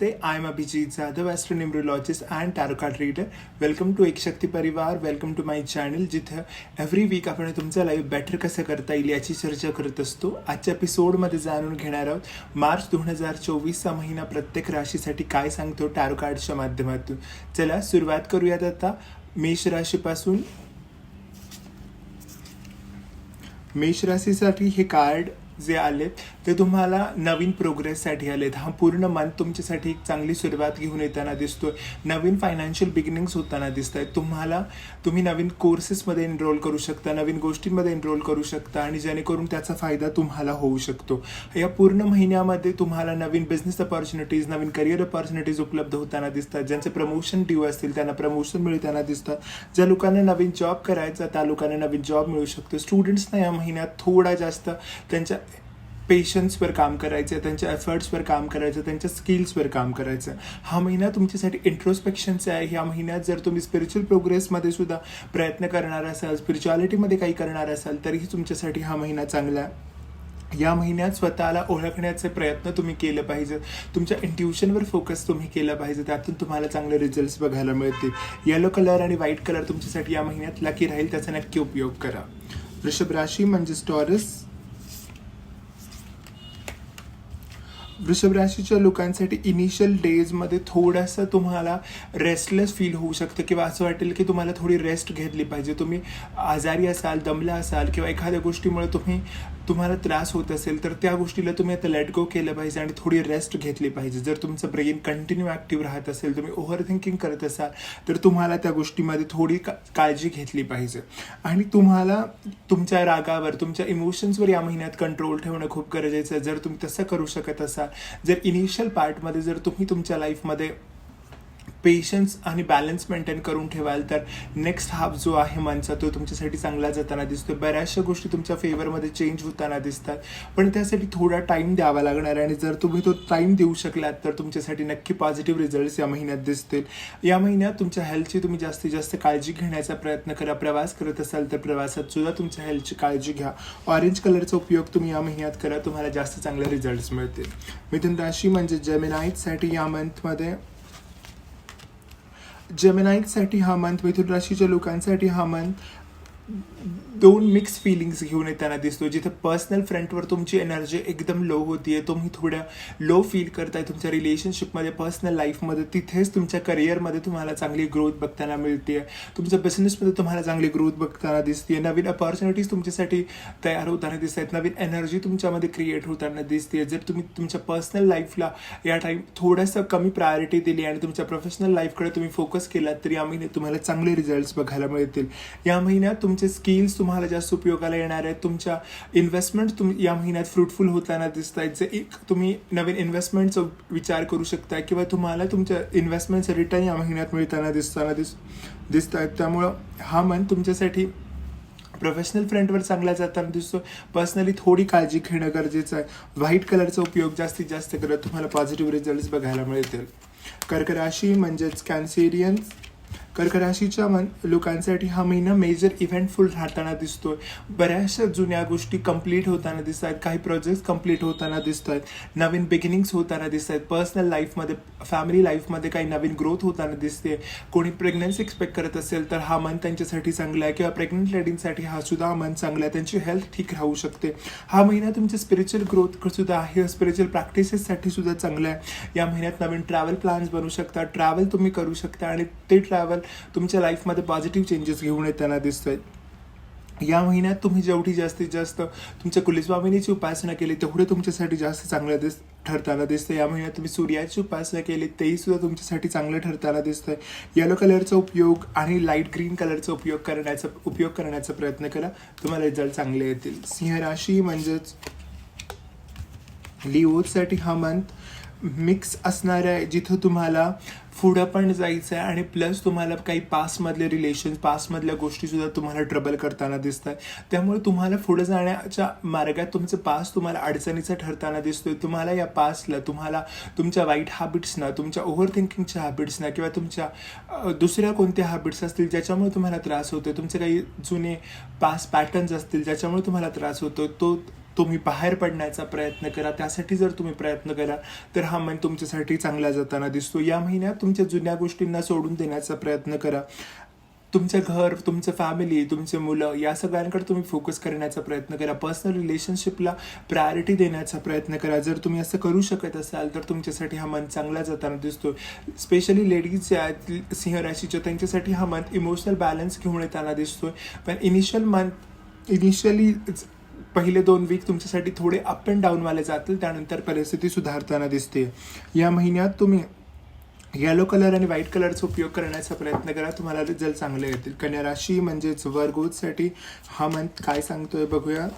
Namaste, I am Abhijit Jadhav, astronumerologist and tarot card reader. Welcome to एक शक्ती परिवार welcome to my channel जिथं every week आपण तुमचं life better कसं करता येईल याची चर्चा करत असतो. आजच्या एपिसोडमध्ये जाणून घेणार आहोत मार्च दोन हजार चोवीसचा महिना प्रत्येक राशीसाठी काय सांगतो टॅरो कार्डच्या माध्यमातून. चला सुरुवात करूयात आता. मेष राशीपासून. मेष राशीसाठी हे कार्ड जे आलेत ते तुम्हाला नवीन प्रोग्रेससाठी आलेत. हा पूर्ण मंथ तुमच्यासाठी एक चांगली सुरुवात घेऊन येताना दिसतोय. नवीन फायनान्शियल बिगिनिंग्स होताना दिसत आहेत तुम्हाला तुम्ही नवीन कोर्सेसमध्ये एनरोल करू शकता नवीन गोष्टींमध्ये एनरोल करू शकता आणि जेणेकरून त्याचा फायदा तुम्हाला होऊ शकतो. या पूर्ण महिन्यामध्ये तुम्हाला नवीन बिझनेस अपॉर्च्युनिटीज नवीन करिअर अपॉर्च्युनिटीज उपलब्ध होताना दिसतात. ज्यांचे प्रमोशन ड्यू असतील त्यांना प्रमोशन मिळताना दिसतात. ज्या लोकांना नवीन जॉब करायचा त्या लोकांना नवीन जॉब मिळू शकतो. स्टुडंट्सना या महिन्यात थोडा जास्त त्यांच्या पेशन्सवर काम करायचं त्यांच्या एफर्ट्सवर काम करायचं त्यांच्या स्किल्सवर काम करायचं. हा महिना तुमच्यासाठी इंट्रोस्पेक्शनचा आहे. ह्या महिन्यात जर तुम्ही स्पिरिच्युअल प्रोग्रेसमध्ये सुद्धा प्रयत्न करणार असाल स्पिरिच्युअलिटीमध्ये काही करणार असाल तरीही तुमच्यासाठी हा महिना चांगला आहे. या महिन्यात स्वतःला ओळखण्याचे प्रयत्न तुम्ही केलं पाहिजे. तुमच्या इंट्युशनवर फोकस तुम्ही केलं पाहिजे. त्यातून तुम्हाला चांगले रिझल्ट्स बघायला मिळतील. येलो कलर आणि व्हाईट कलर तुमच्यासाठी या महिन्यात लकी राहील त्याचा नक्की उपयोग करा. वृषभ राशी म्हणजे स्टॉरस वृषभ राशीच्या लोकांसाठी इनिशियल डेजमध्ये थोडंसं तुम्हाला रेस्टलेस फील होऊ शकतं किंवा असं वाटेल की तुम्हाला थोडी रेस्ट घेतली पाहिजे. तुम्ही आजारी असाल दमला असाल किंवा एखाद्या गोष्टीमुळे तुम्ही तुम्हाला त्रास होत असेल तर त्या गोष्टीला तुम्ही आता लेट गो केलं पाहिजे आणि थोडी रेस्ट घेतली पाहिजे. जर तुमचं ब्रेन कंटिन्यू ॲक्टिव्ह राहत असेल तुम्ही ओव्हर थिंकिंग करत असाल तर तुम्हाला त्या गोष्टीमध्ये थोडी का काळजी घेतली पाहिजे. आणि तुम्हाला तुमच्या रागावर तुमच्या इमोशन्सवर या महिन्यात कंट्रोल ठेवणं खूप गरजेचं आहे. जर तुम्ही तसं करू शकत असाल जर इनिशियल पार्टमध्ये जर तुम्ही तुमच्या लाईफमध्ये पेशन्स आणि बॅलन्स मेंटेन करून ठेवाल. तर नेक्स्ट हाफ जो आहे मनचा तो तुमच्यासाठी चांगला जाताना दिसतो बऱ्याचशा गोष्टी तुमच्या फेवरमध्ये चेंज होताना दिसतात. पण त्यासाठी थोडा टाईम द्यावा लागणार आहे. आणि जर तुम्ही तो टाईम देऊ शकलात तर तुमच्यासाठी नक्की पॉझिटिव्ह रिझल्ट्स या महिन्यात दिसतील. या महिन्यात तुमच्या हेल्थची तुम्ही जास्तीत जास्त काळजी घेण्याचा प्रयत्न करा. प्रवास करत असाल तर प्रवासात सुद्धा तुमच्या हेल्थची काळजी घ्या. ऑरेंज कलरचा उपयोग तुम्ही या महिन्यात करा. तुम्हाला जास्त चांगले रिझल्ट्स मिळतील. मिथुन राशी म्हणजे जेमिनाईटसाठी या मंथमध्ये जेमिनाईटसाठी हा मंथ मिथुन राशीच्या लोकांसाठी हा मंथ दोन मिक्स फिलिंग्स घेऊन येताना दिसतो जिथे पर्सनल फ्रंटवर तुमची एनर्जी एकदम लो होती आहे तुम्ही थोड्या लो फील करताय तुमच्या रिलेशनशिपमध्ये पर्सनल लाईफमध्ये तिथेच तुमच्या करिअरमध्ये तुम्हाला चांगली ग्रोथ बघताना मिळते आहे तुमच्या बिझनेसमध्ये तुम्हाला चांगली ग्रोथ बघताना दिसते आहे नवीन अपॉर्च्युनिटीज तुमच्यासाठी तयार होताना दिसत आहेत नवीन एनर्जी तुमच्यामध्ये क्रिएट होताना दिसते जर तुम्ही तुमच्या पर्सनल लाईफला या टाईम थोडंसं कमी प्रायोरिटी दिली आणि तुमच्या प्रोफेशनल लाईफकडे तुम्ही फोकस केलात तर या महिन्यात तुम्हाला चांगले रिझल्ट्स बघायला मिळतील. या महिन्यात तुमचे स्किल्स तुम्हाला जास्त उपयोगाला येणार आहेत. तुमच्या इन्व्हेस्टमेंट तुम या महिन्यात फ्रुटफुल होताना दिसत आहेत जे एक तुम्ही नवीन इन्व्हेस्टमेंटचा विचार करू शकता किंवा तुम्हाला तुमच्या इन्व्हेस्टमेंटचं रिटर्न या महिन्यात मिळताना दिसताना दिस दिसत आहेत त्यामुळं हा मन तुमच्यासाठी प्रोफेशनल फ्रंटवर चांगला जाताना दिसतो पर्सनली थोडी काळजी घेणं गरजेचं आहे. व्हाईट कलरचा उपयोग जास्तीत जास्त करत तुम्हाला पॉझिटिव्ह रिझल्ट्स बघायला मिळतील. कर्क राशी म्हणजेच कॅन्सेरियन्स कर्क राशीच्या मन लोकांसाठी हा महिना मेजर इव्हेंटफुल राहताना दिसतोय. बऱ्याचशा जुन्या गोष्टी कंप्लीट होताना दिसत आहेत काही प्रोजेक्ट्स कंप्लीट होताना दिसत आहेत नवीन बिगिनिंग्स होताना दिसत आहेत पर्सनल लाईफमध्ये फॅमिली लाईफमध्ये काही नवीन ग्रोथ होताना दिसते. कोणी प्रेग्नन्सी एक्सपेक्ट करत असेल तर हा मन त्यांच्यासाठी चांगला आहे. किंवा प्रेग्नंट लेडींसाठी हा सुद्धा हा मन चांगला आहे. त्यांची हेल्थ ठीक राहू शकते. हा महिना तुमच्या स्पिरिच्युअल ग्रोथ सुद्धा आहे. स्पिरिच्युअल प्रॅक्टिसेससाठी सुद्धा चांगला आहे. या महिन्यात नवीन ट्रॅव्हल प्लॅन्स बनू शकता ट्रॅव्हल तुम्ही करू शकता. आणि ते ट्रॅव्हल तुमच्या लाईफमध्ये पॉझिटिव्ह चेंजेस घेऊन येताना दिसत आहेत या महिन्यात तुम्ही जेवढी जास्तीत जास्त तुमच्या कुलस्वामिनीची उपासना केली तेवढे तुमच्यासाठी जास्त चांगलं दिस ठरताना दिसतं या महिन्यात तुम्ही सूर्याची उपासना केली तेही सुद्धा तुमच्यासाठी चांगलं ठरताना दिसतंय. येलो कलरचा उपयोग आणि लाइट ग्रीन कलरचा उपयोग करण्याचा उपयोग करण्याचा प्रयत्न करा. तुम्हाला रिझल्ट चांगले येतील. सिंह राशी म्हणजेच लिओसाठी हा मंथ मिक्स असणार आहे. जिथं तुम्हाला पुढं पण जायचं आहे आणि प्लस तुम्हाला काही पासमधले रिलेशन पासमधल्या गोष्टीसुद्धा तुम्हाला ट्रबल करताना दिसत आहे त्यामुळे तुम्हाला पुढं जाण्याच्या मार्गात तुमचं पास तुम्हाला अडचणीचं ठरताना दिसतोय. तुम्हाला या पासला तुम्हाला तुमच्या वाईट हॅबिट्सना तुमच्या ओव्हर थिंकिंगच्या हॅबिट्सना किंवा तुमच्या दुसऱ्या कोणत्या हॅबिट्स असतील ज्याच्यामुळे तुम्हाला त्रास होतो तुमचे काही जुने पास पॅटर्न्स असतील ज्याच्यामुळे तुम्हाला त्रास होतो तो तुम्ही बाहेर पडण्याचा प्रयत्न करा त्यासाठी जर तुम्ही प्रयत्न करा तर हा मन तुमच्यासाठी चांगला जाताना दिसतो. या महिन्यात तुमच्या जुन्या गोष्टींना सोडून देण्याचा प्रयत्न करा. तुमचं घर तुमचं फॅमिली तुमचे मुलं या सगळ्यांकडे तुम्ही फोकस करण्याचा प्रयत्न करा. पर्सनल रिलेशनशिपला प्रायोरिटी देण्याचा प्रयत्न करा. जर तुम्ही असं करू शकत असाल तर तुमच्यासाठी हा मन चांगला जाताना दिसतो स्पेशली लेडीज ज्या आहेत सिंह राशीच्या त्यांच्यासाठी हा मंथ इमोशनल बॅलन्स घेऊन येताना दिसतोय. पण इनिशियल मंथ इनिशियली पहिले दोन वीक तुमच्यासाठी थोडे अप अँड डाऊनवाले जातील त्यानंतर परिस्थिती सुधारताना दिसते. या महिन्यात तुम्ही येलो कलर आणि व्हाईट कलरचा उपयोग करण्याचा प्रयत्न करा तुम्हाला रिझल्ट चांगले येतील. कन्या राशी म्हणजेच वर्गोजसाठी हा मंथ काय सांगतोय बघूया.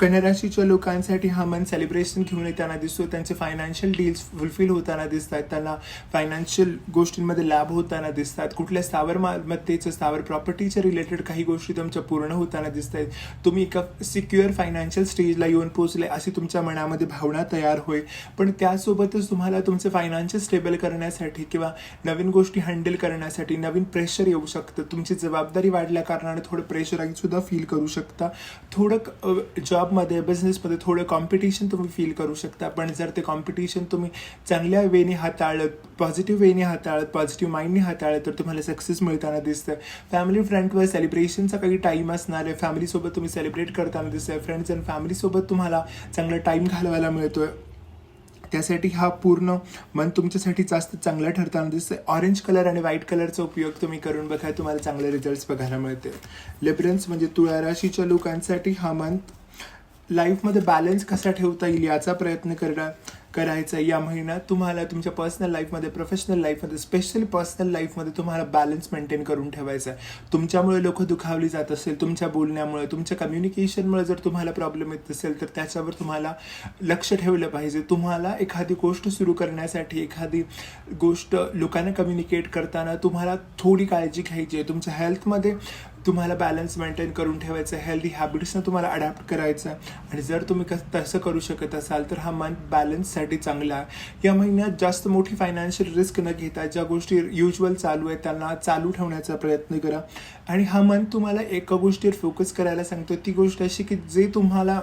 कन्याराशीच्या लोकांसाठी हा मंथ सेलिब्रेशन घेऊन येताना दिसतो. त्यांचे फायनान्शियल डील्स फुलफिल होताना दिसत आहेत त्यांना फायनान्शियल गोष्टींमध्ये लाभ होताना दिसतात. कुठल्या स्थावर मालमत्तेचं स्थावर प्रॉपर्टीच्या रिलेटेड काही गोष्टी तुमच्या पूर्ण होताना दिसत आहेत तुम्ही एका सिक्युअर फायनान्शियल स्टेजला येऊन पोहोचले अशी तुमच्या मनामध्ये भावना तयार होईल पण त्यासोबतच तुम्हाला तुमचं फायनान्शियल स्टेबल करण्यासाठी किंवा नवीन गोष्टी हँडल करण्यासाठी नवीन प्रेशर येऊ शकतं. तुमची जबाबदारी वाढल्या कारणाने थोडं प्रेशर सुद्धा फील करू शकता. थोडं जॉबमध्ये बिझनेसमध्ये थोडं कॉम्पिटिशन तुम्ही फील करू शकता. पण जर ते कॉम्पिटिशन तुम्ही चांगल्या वेने हाताळत पॉझिटिव्ह वेने हाताळत पॉझिटिव्ह माइंडने हाताळत तर तुम्हाला सक्सेस मिळताना दिसतं. फॅमिली फ्रेंडवर सेलिब्रेशनचा काही टाईम असणार आहे. फॅमिलीसोबत तुम्ही सेलिब्रेट करताना दिसतंय. फ्रेंड्स अँड फॅमिलीसोबत तुम्हाला चांगला टाईम घालवायला मिळतोय. त्यासाठी हा पूर्ण मन तुमच्यासाठी जास्त चांगला ठरताना दिसतंय. ऑरेंज कलर आणि व्हाईट कलरचा उपयोग तुम्ही करून बघा. तुम्हाला चांगले रिझल्ट्स बघायला मिळते लिबरन्स म्हणजे तुळा राशीच्या लोकांसाठी हा मंथ लाईफमध्ये बॅलन्स कसा ठेवता येईल याचा प्रयत्न करा करायचा या महिन्यात तुम्हाला तुमच्या पर्सनल लाईफमध्ये प्रोफेशनल लाईफमध्ये स्पेशली पर्सनल लाईफमध्ये तुम्हाला बॅलन्स मेंटेन करून ठेवायचा आहे. तुमच्यामुळे लोक दुखावली जात असेल तुमच्या बोलण्यामुळे तुमच्या कम्युनिकेशनमुळे जर तुम्हाला प्रॉब्लेम येत असेल तर त्याच्यावर तुम्हाला लक्ष ठेवलं पाहिजे. तुम्हाला एखादी गोष्ट सुरू करण्यासाठी एखादी गोष्ट लोकांना कम्युनिकेट करताना तुम्हाला थोडी काळजी घ्यायची आहे. तुमच्या हेल्थमध्ये तुम्हाला बॅलन्स मेंटेन करून ठेवायचं आहे हेल्दी हॅबिट्सनं तुम्हाला अडॅप्ट करायचं. आहे आणि जर तुम्ही कस तसं करू शकत असाल तर हा मंथ बॅलन्ससाठी चांगला आहे. या महिन्यात जास्त मोठी फायनान्शियल रिस्क न घेता ज्या गोष्टी युजल चालू आहेत त्यांना चालू ठेवण्याचा प्रयत्न करा. आणि हा मंथ तुम्हाला एका गोष्टीवर फोकस करायला सांगतो. ती गोष्ट अशी की जे तुम्हाला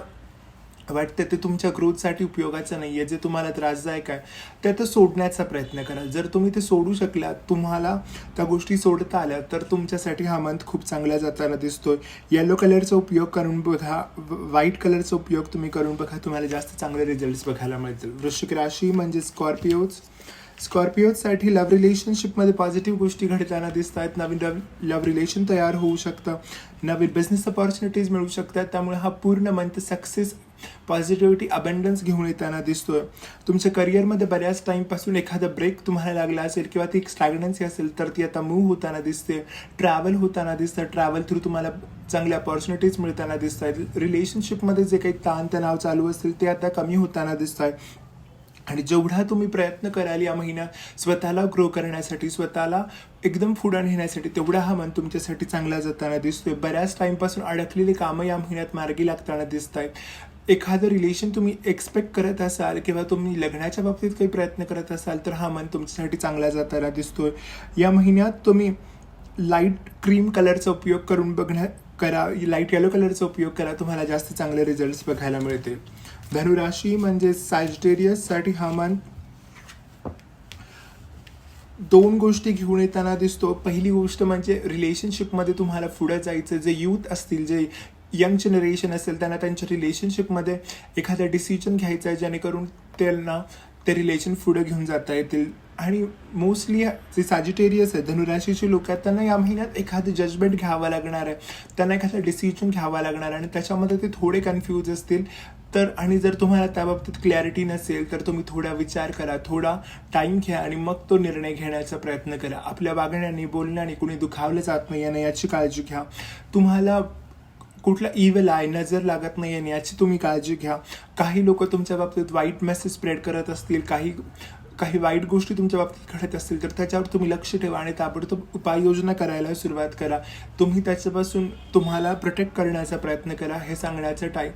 वाटतं ते तुमच्या ग्रोथसाठी उपयोगाचं नाही आहे जे तुम्हाला त्रासदायक आहे ते तर सोडण्याचा प्रयत्न करा. जर तुम्ही ते सोडू शकलात तुम्हाला त्या गोष्टी सोडता आल्या तर तुमच्यासाठी हा मंथ खूप चांगला जाताना दिसतोय. येलो कलरचा उपयोग करून बघा व्हाईट कलरचा उपयोग तुम्ही करून बघा तुम्हाला जास्त चांगले रिझल्ट्स बघायला मिळतील. वृश्चिक राशी म्हणजे स्कॉर्पिओज स्कॉर्पिओसाठी लव्ह रिलेशनशिपमध्ये पॉझिटिव्ह गोष्टी घडताना दिसत आहेत नवीन लव लव्ह रिलेशन तयार होऊ शकतं. नवीन बिझनेस अपॉर्च्युनिटीज मिळू शकतात. त्यामुळे हा पूर्ण मंथ सक्सेस पॉझिटिव्हिटी अबंडन्स घेऊन येताना दिसतोय. तुमच्या करिअरमध्ये बऱ्याच टाईमपासून एखादा ब्रेक तुम्हाला लागला असेल किंवा ती एक स्टॅग्नन्सी असेल तर ती आता मूव्ह होताना दिसते. ट्रॅव्हल होताना दिसतं. ट्रॅव्हल थ्रू तुम्हाला चांगल्या अपॉर्च्युनिटीज मिळताना दिसत आहेत रिलेशनशिपमध्ये जे काही ताणतणाव चालू असतील ते आता कमी होताना दिसत आहे आणि जेवढा तुम्ही प्रयत्न कराल या महिन्यात स्वतःला ग्रो करण्यासाठी स्वतःला एकदम फुडा नेण्यासाठी तेवढा हा मन तुमच्यासाठी चांगला जाताना दिसतोय. बऱ्याच टाईमपासून अडकलेली कामं या महिन्यात मार्गी लागताना दिसत आहेत एखादं रिलेशन तुम्ही एक्सपेक्ट करत असाल किंवा तुम्ही लग्नाच्या बाबतीत काही प्रयत्न करत असाल तर हा मन तुमच्यासाठी चांगला जाताना दिसतोय. या महिन्यात तुम्ही लाइट क्रीम कलरचा उपयोग करून बघण्या करा. लाइट येलो कलरचा उपयोग करा. तुम्हाला जास्त चांगले रिझल्ट्स बघायला मिळतील. धनुराशी म्हणजे सॅजिटेरियससाठी हा मन दोन गोष्टी घेऊन येताना दिसतो. पहिली गोष्ट म्हणजे रिलेशनशिपमध्ये तुम्हाला पुढे जायचं जे यूथ असतील जे यंग जनरेशन असेल त्यांना त्यांच्या रिलेशनशिपमध्ये एखादा डिसिजन घ्यायचा आहे जेणेकरून त्यांना ते रिलेशन पुढे घेऊन जाता येतील. आणि मोस्टली जे सॅजिटेरियस आहे धनुराशीचे लोक आहेत त्यांना या महिन्यात एखादं जजमेंट घ्यावं लागणार आहे. त्यांना एखादा डिसिजन घ्यावा लागणार आहे. आणि त्याच्यामध्ये ते थोडे कन्फ्यूज असतील. तर आणि जर तुम्हाला त्याबाबतीत क्लॅरिटी नसेल तर तुम्ही थोडा विचार करा थोडा टाईम घ्या आणि मग तो निर्णय घेण्याचा प्रयत्न करा. आपल्या वागण्याने बोलण्याने कुणी दुखावलं जात नाही आणि याची काळजी घ्या. तुम्हाला कुठला इव्हल आहे नजर लागत नाही आणि याची तुम्ही काळजी घ्या. काही लोक तुमच्या बाबतीत वाईट मेसेज स्प्रेड करत असतील काही काही वाईट गोष्टी तुमच्या बाबतीत घडत असतील तर त्याच्यावर तुम्ही लक्ष ठेवा आणि ताबडतोब उपाययोजना करायला सुरुवात करा. तुम्ही त्याच्यापासून तुम्हाला प्रोटेक्ट करण्याचा प्रयत्न करा हे सांगण्याचं टाईम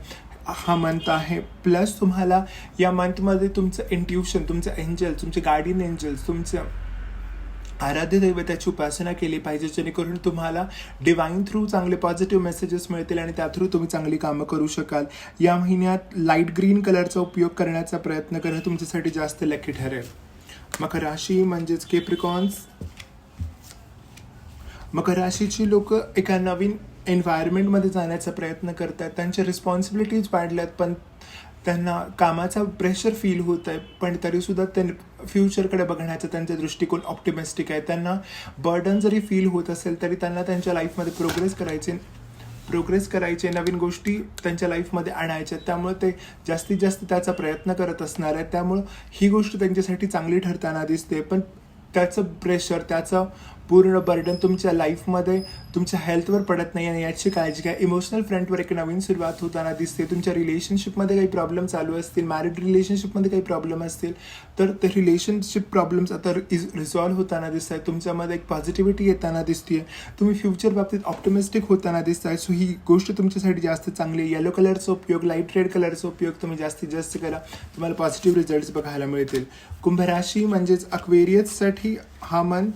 हा मंथ आहे. प्लस तुम्हाला या मंथमध्ये तुमचं इंट्युशन तुमचं एंजल्स तुमचे गार्डियन एंजल्स तुमचं आराध्य दैवताची उपासना केली पाहिजे जेणेकरून तुम्हाला डिवाईन थ्रू चांगले पॉझिटिव्ह मेसेजेस मिळतील आणि त्या थ्रू तुम्ही चांगली कामं करू शकाल. या महिन्यात लाइट ग्रीन कलरचा उपयोग करण्याचा प्रयत्न करणं तुमच्यासाठी जास्त लकी ठरेल. मकर राशी म्हणजेच केप्रिकॉन्स मकर राशीची लोक एका नवीन एन्व्हायरमेंटमध्ये जाण्याचा प्रयत्न करतात. त्यांच्या रिस्पॉन्सिबिलिटीज वाढल्यात पण त्यांना कामाचा प्रेशर फील होत आहे पण तरीसुद्धा त्यां फ्युचरकडे बघण्याचा त्यांचा दृष्टिकोन ऑप्टिमिस्टिक आहे. त्यांना बर्डन जरी फील होत असेल तरी त्यांना त्यांच्या लाईफमध्ये प्रोग्रेस करायचे प्रोग्रेस करायचे नवीन गोष्टी त्यांच्या लाईफमध्ये आणायच्या. त्यामुळे ते जास्तीत जास्त त्याचा प्रयत्न करत असणार आहे त्यामुळं ही गोष्ट त्यांच्यासाठी चांगली ठरताना दिसते. पण त्याचं प्रेशर त्याचं पूर्ण बर्डन तुमच्या लाईफमध्ये तुमच्या हेल्थवर पडत नाही आणि याची काळजी घ्या. इमोशनल फ्रंटवर एक नवीन सुरुवात होताना दिसते. तुमच्या रिलेशनशिपमध्ये काही प्रॉब्लेम चालू असतील मॅरिड रिलेशनशिपमध्ये काही प्रॉब्लेम असतील तर ते रिलेशनशिप प्रॉब्लेम्स आता रिझॉल्व्ह होताना दिसत आहेत तुमच्यामध्ये एक पॉझिटिव्हिटी येताना दिसते तुम्ही फ्युचर बाबतीत ऑप्टिमिस्टिक होताना दिसत आहे सो ही गोष्ट तुमच्यासाठी जास्त चांगली येलो कलरचा उपयोग लाइट रेड कलरचा उपयोग तुम्ही जास्तीत जास्त करा. तुम्हाला पॉझिटिव्ह रिझल्ट्स बघायला मिळतील. कुंभराशी म्हणजेच अक्वेरियससाठी हा मंथ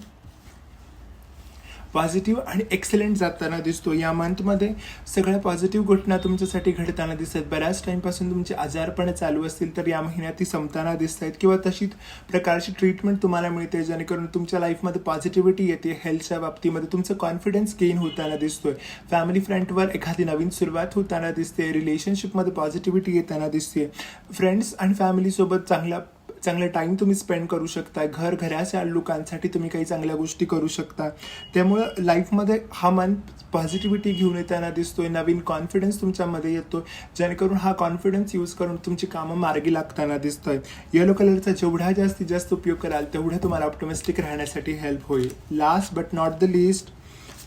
पॉझिटिव्ह आणि एक्सलेंट जाताना दिसतो. या मंथमध्ये सगळ्या पॉझिटिव्ह घटना तुमच्यासाठी घडताना दिसत बऱ्याच टाईमपासून तुमचे आजारपण चालू असतील तर या महिन्यात ती संपताना दिसत आहेत किंवा तशीच प्रकारची ट्रीटमेंट तुम्हाला मिळते जेणेकरून तुमच्या लाईफमध्ये पॉझिटिव्हिटी येते हेल्थच्या बाबतीमध्ये तुमचं कॉन्फिडन्स गेन होताना दिसतोय. फॅमिली फ्रंटवर एखादी नवीन सुरुवात होताना दिसते रिलेशनशिपमध्ये पॉझिटिव्हिटी येताना दिसते. फ्रेंड्स आणि फॅमिलीसोबत चांगला चांगला टाईम तुम्ही स्पेंड करू शकता घर घराच्या लोकांसाठी तुम्ही काही चांगल्या गोष्टी करू शकता. त्यामुळं लाईफमध्ये हा मन पॉझिटिव्हिटी घेऊन येताना दिसतोय. नवीन कॉन्फिडन्स तुमच्यामध्ये येतो जेणेकरून हा कॉन्फिडन्स यूज करून तुमची कामं मार्गी लागताना दिसतोय. येलो कलरचा जेवढा जास्तीत जास्त उपयोग कराल तेवढं तुम्हाला ऑप्टोमिस्टिक राहण्यासाठी हेल्प होईल. Last but not the least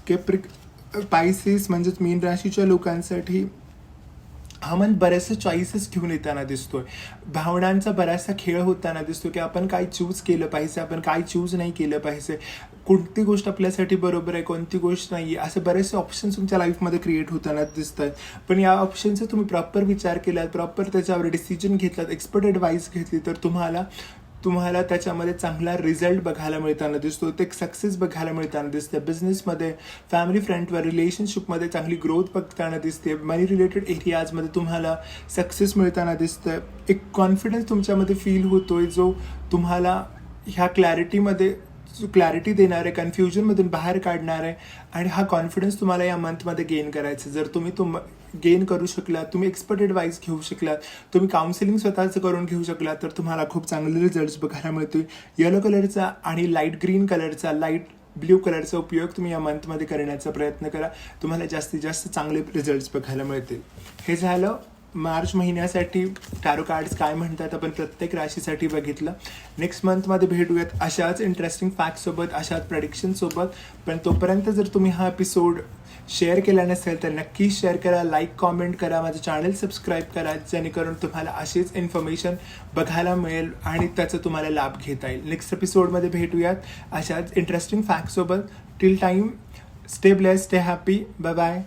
केप्रिक Pisces म्हणजेच मीन राशीच्या लोकांसाठी हा बऱ्याचशा चॉईसेस घेऊन येताना दिसतोय. भावनांचा बराचसा खेळ होताना दिसतो की आपण काय चूज केलं पाहिजे आपण काय चूज नाही केलं पाहिजे. कोणती गोष्ट आपल्यासाठी बरोबर आहे कोणती गोष्ट नाही आहे असे बरेचसे ऑप्शन्स तुमच्या लाईफमध्ये क्रिएट होताना दिसत आहेत पण या ऑप्शनचा तुम्ही प्रॉपर विचार केलात प्रॉपर त्याच्यावर डिसिजन घेतलात एक्सपर्ट ॲडवाईस घेतली तर तुम्हाला तुम्हाला त्याच्यामध्ये चांगला रिझल्ट बघायला मिळताना दिसतो ते सक्सेस बघायला मिळताना दिसते. बिझनेसमध्ये फॅमिली फ्रेंडवर रिलेशनशिपमध्ये चांगली ग्रोथ बघताना दिसते. मनी रिलेटेड एरियाजमध्ये तुम्हाला सक्सेस मिळताना दिसतं. एक कॉन्फिडन्स तुमच्यामध्ये फील होतोय जो तुम्हाला ह्या क्लॅरिटीमध्ये क्लॅरिटी देणार आहे कन्फ्युजनमधून बाहेर काढणार आहे आणि हा कॉन्फिडन्स तुम्हाला या मंथमध्ये गेन करायचा जर तुम्ही तुम गेन करू शकलात तुम्ही एक्सपर्ट ॲडवाईस घेऊ शकलात तुम्ही काउन्सिलिंग स्वतःचं करून घेऊ शकलात तर तुम्हाला खूप चांगले रिझल्ट्स बघायला मिळतील. येलो कलरचा आणि लाइट ग्रीन कलरचा लाइट ब्ल्यू कलरचा उपयोग तुम्ही या मंथमध्ये करण्याचा प्रयत्न करा. तुम्हाला जास्तीत जास्त चांगले रिझल्ट्स बघायला मिळतील. हे झालं. मार्च महिन्यासाठी टॅरो कार्ड्स काय म्हणतात आपण प्रत्येक राशीसाठी बघितलं. नेक्स्ट मंथमध्ये भेटूयात अशाच इंटरेस्टिंग फॅक्टसोबत अशाच प्रडिक्शनसोबत पण तोपर्यंत जर तुम्ही हा एपिसोड शेअर केला नसेल तर नक्की शेअर करा लाईक कॉमेंट करा माझं चॅनल सबस्क्राईब करा जेणेकरून तुम्हाला अशीच इन्फॉर्मेशन बघायला मिळेल आणि त्याचा तुम्हाला लाभ घेता येईल. नेक्स्ट एपिसोडमध्ये भेटूयात अशाच interesting फॅक्टसोबत till time stay bless stay happy bye bye